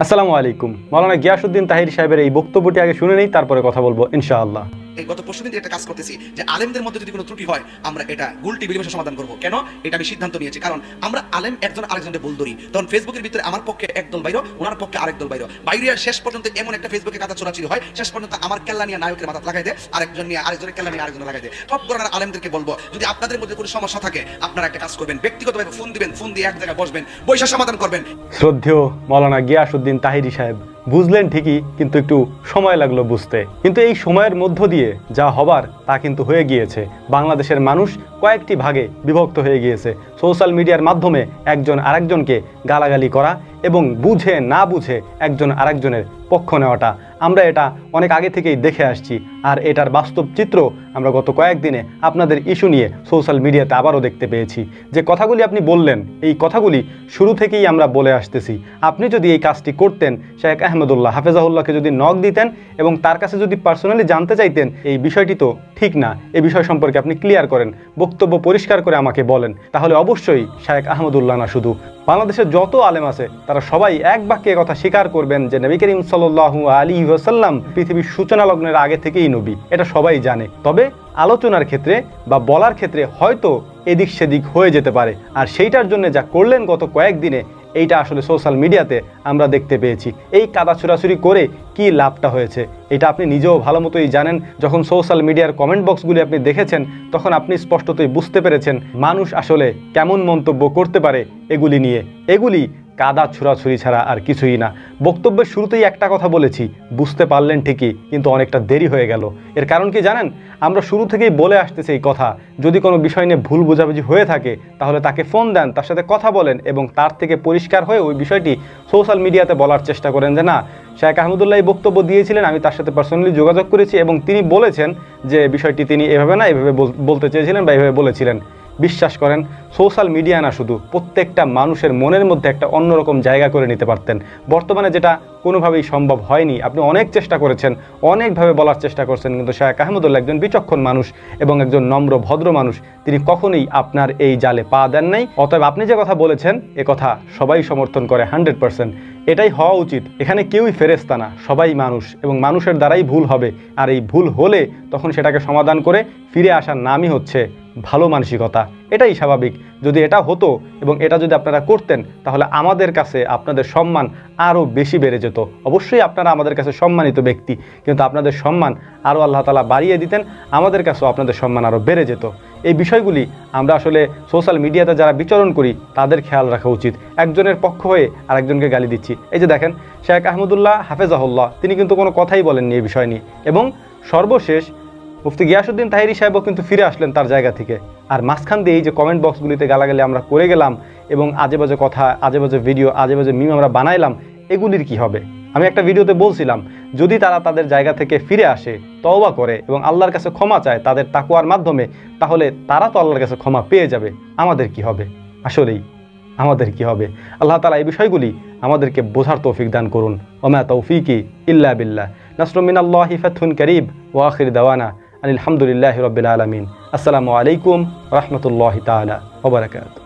আসসালামু আলাইকুম। মৌলানা গিয়াসুদ্দিন তাহির সাহেবের এই বক্তব্যটি আগে শুনে নেই, তারপরে কথা বলব ইনশাআল্লাহ। গত পরশু দিন একটা কাজ করতেছি যে আলেমদের মধ্যে যদি কোনো ত্রুটি হয়, আমরা এটা গুলটি বিলিভাষা সমাধান করব। কেন? এটা আমি সিদ্ধান্ত নিয়েছি। কারণ আমরা আলেম একজন আরেকজনকে বল ধরি। তখন ফেসবুকের ভিতরে আমার পক্ষে একদল বাইর, ওনার পক্ষে আরেক দল বাইর। বাইরে শেষ পর্যন্ত এমন একটা ফেসবুকে কাদা চোরাচুরি হয়, শেষ পর্যন্ত আমার কেল্লা নিয়ে নায়কের মাথা লাগাই দেয়, আরেকজন নিয়ে আরেকজনের কেল্লা নিয়ে আরেকজন লাগাই দেয়। সব ধরনের আলেমদেরকে বলব, যদি আপনাদের মধ্যে কোনো সমস্যা থাকে, আপনারা একটা কাজ করবেন। ব্যক্তিগতভাবে ফোন দিবেন, ফোন দিয়ে এক জায়গায় বসবেন বৈশা সমাধান করবেন। শ্রদ্ধেয় মৌলানা গিয়াসুদ্দিন তাহিরি সাহেব বুঝলেন ঠিকই, কিন্তু একটু সময় লাগল বুঝতে। কিন্তু এই সময়ের মধ্য দিয়ে যা হবার, তা কিন্তু হয়ে গিয়েছে। বাংলাদেশের মানুষ কয়েকটি ভাগে বিভক্ত হয়ে গিয়েছে। সোশ্যাল মিডিয়ার মাধ্যমে একজন আরেকজনকে গালাগালি করা এবং বুঝে না বুঝে একজন আরেকজনের পক্ষ নেওয়াটা। আমরা এটা অনেক আগে থেকেই দেখে আসছি। আর এটার বাস্তব চিত্র আমরা গত কয়েকদিনে আপনাদের ইস্যু নিয়ে সোশ্যাল মিডিয়াতে আবারও দেখতে পেয়েছি। যে কথাগুলি আপনি বললেন, এই কথাগুলি শুরু থেকেই আমরা বলে আসতেছি। আপনি যদি এই কাজটি করতেন, শেখ আহমেদুল্লাহ হাফেজাহুল্লাহকে যদি নখ দিতেন এবং তার কাছে যদি পার্সোনালি জানতে চাইতেন, এই বিষয়টি তো ঠিক না। এই বিষয় সম্পর্কে আপনি ক্লিয়ার করেন, বক্তব্য পরিষ্কার করে আমাকে বলেন। তাহলে অবশ্যই শেখ আহমদুল্লাহ না শুধু। বাংলাদেশের যত আলেম আছে, তারা সবাই এক বাক্যে কথা স্বীকার করবেন যে নবী করিম সাল্লাহ আলী ওয়াসাল্লাম পৃথিবীর সূচনা লগ্নের আগে থেকেই নবী। এটা সবাই জানে। তবে আলোচনার ক্ষেত্রে বা বলার ক্ষেত্রে হয়তো এদিক সেদিক হয়ে যেতে পারে। আর সেইটার জন্য যা করলেন গত কয়েকদিনে এইটা আসলে সোশ্যাল মিডিয়াতে আমরা দেখতে পেয়েছি। এই কাদা ছুরাছুরি করে কি লাভটা হয়েছে? এটা আপনি নিজেও ভালো মতোই জানেন। যখন সোশ্যাল মিডিয়ার কমেন্ট বক্সগুলি আপনি দেখেছেন, তখন আপনি স্পষ্টতই বুঝতে পেরেছেন মানুষ আসলে কেমন মন্তব্য করতে পারে এগুলি নিয়ে। এগুলি কাদা ছুরাছুরি ছাড়া আর কিছুই না। বক্তব্যের শুরুতেই একটা কথা বলেছি, বুঝতে পারলেন ঠিকই, কিন্তু অনেকটা দেরি হয়ে গেল। এর কারণ কি জানেন? আমরা শুরু থেকেই বলে আসতেছি এই কথা। যদি কোনো বিষয় নিয়ে ভুল বোঝাবুঝি হয়ে থাকে, তাহলে তাকে ফোন দেন, তার সাথে কথা বলেন এবং তার থেকে পরিষ্কার হয়ে ওই বিষয়টি সোশ্যাল মিডিয়াতে বলার চেষ্টা করেন যে, না, শেখ আহমদুল্লাহ এই বক্তব্য দিয়েছিলেন, আমি তার সাথে পার্সোনালি যোগাযোগ করেছি এবং তিনি বলেছেন যে, বিষয়টি তিনি এভাবে না, এভাবে বল- বলতে চেয়েছিলেন বা এভাবে বলেছিলেন। বিশ্বাস করেন সোশ্যাল মিডিয়া না শুধু, প্রত্যেকটা মানুষের মনের মধ্যে একটা অন্যরকম জায়গা করে নিতে পারতেন। বর্তমানে যেটা কোনোভাবেই সম্ভব হয়নি। আপনি অনেক চেষ্টা করেছেন, অনেকভাবে বলার চেষ্টা করছেন, কিন্তু শাহেক আহমদুল্লাহ একজন বিচক্ষণ মানুষ এবং একজন নম্র, ভদ্র মানুষ, তিনি কখনোই আপনার এই জালে পা দেন নাই। অতএব আপনি যে কথা বলেছেন, এ কথা সবাই সমর্থন করে হান্ড্রেড পার্সেন্ট। এটাই হওয়া উচিত। এখানে কেউই ফেরেস্তা না, সবাই মানুষ এবং মানুষের দ্বারাই ভুল হবে। আর এই ভুল হলে তখন সেটাকে সমাধান করে ফিরে আসার নামই হচ্ছে ভালো মানসিকতা। এটাই স্বাভাবিক। যদি এটা হতো এবং এটা যদি আপনারা করতেন, তাহলে আমাদের কাছে আপনাদের সম্মান আরও বেশি বেড়ে যেত। অবশ্যই আপনারা আমাদের কাছে সম্মানিত ব্যক্তি, কিন্তু আপনাদের সম্মান আরও আল্লাহ তালা বাড়িয়ে দিতেন, আমাদের কাছেও আপনাদের সম্মান আরও বেড়ে যেত। এই বিষয়গুলি আমরা আসলে সোশ্যাল মিডিয়াতে যারা বিচরণ করি, তাদের খেয়াল রাখা উচিত। একজনের পক্ষ হয়ে আরেকজনকে গালি দিচ্ছি। এই যে দেখেন, শেখ আহমদুল্লাহ হাফেজাহুল্লাহ, তিনি কিন্তু কোনো কথাই বলেননি এই বিষয় নিয়ে। এবং সর্বশেষ মুফতি গিয়াসুদ্দিন তাহিরি সাহেবও কিন্তু ফিরে আসলেন তার জায়গা থেকে। আর মাঝখান দিয়ে এই যে কমেন্ট বক্সগুলিতে গালাগালি আমরা করে গেলাম এবং আজে বাজে কথা আজে বাজে ভিডিও আজে বাজে মিম আমরা বানাইলাম, এগুলির কি হবে? আমি একটা ভিডিওতে বলছিলাম, যদি তারা তাদের জায়গা থেকে ফিরে আসে, তওবা করে এবং আল্লাহর কাছে ক্ষমা চায় তাদের তাকুয়ার মাধ্যমে, তাহলে তারা তো আল্লাহর কাছে ক্ষমা পেয়ে যাবে। আমাদের কি হবে? আসলেই আমাদের কি হবে? আল্লাহ তালা এই বিষয়গুলি আমাদেরকে বোঝার তৌফিক দান করুন। ওমা তৌফিকি ইল্লা বিল্লাহ। নাসরুমিন আল্লাহ ফাথুন করিব ওয়াখির দাওয়ানা। আলহামদুলিল্লাহ রবিল আলমিন আসসালামু আলাইকুম রহমতুল্লাহ তালা ওবরাকাত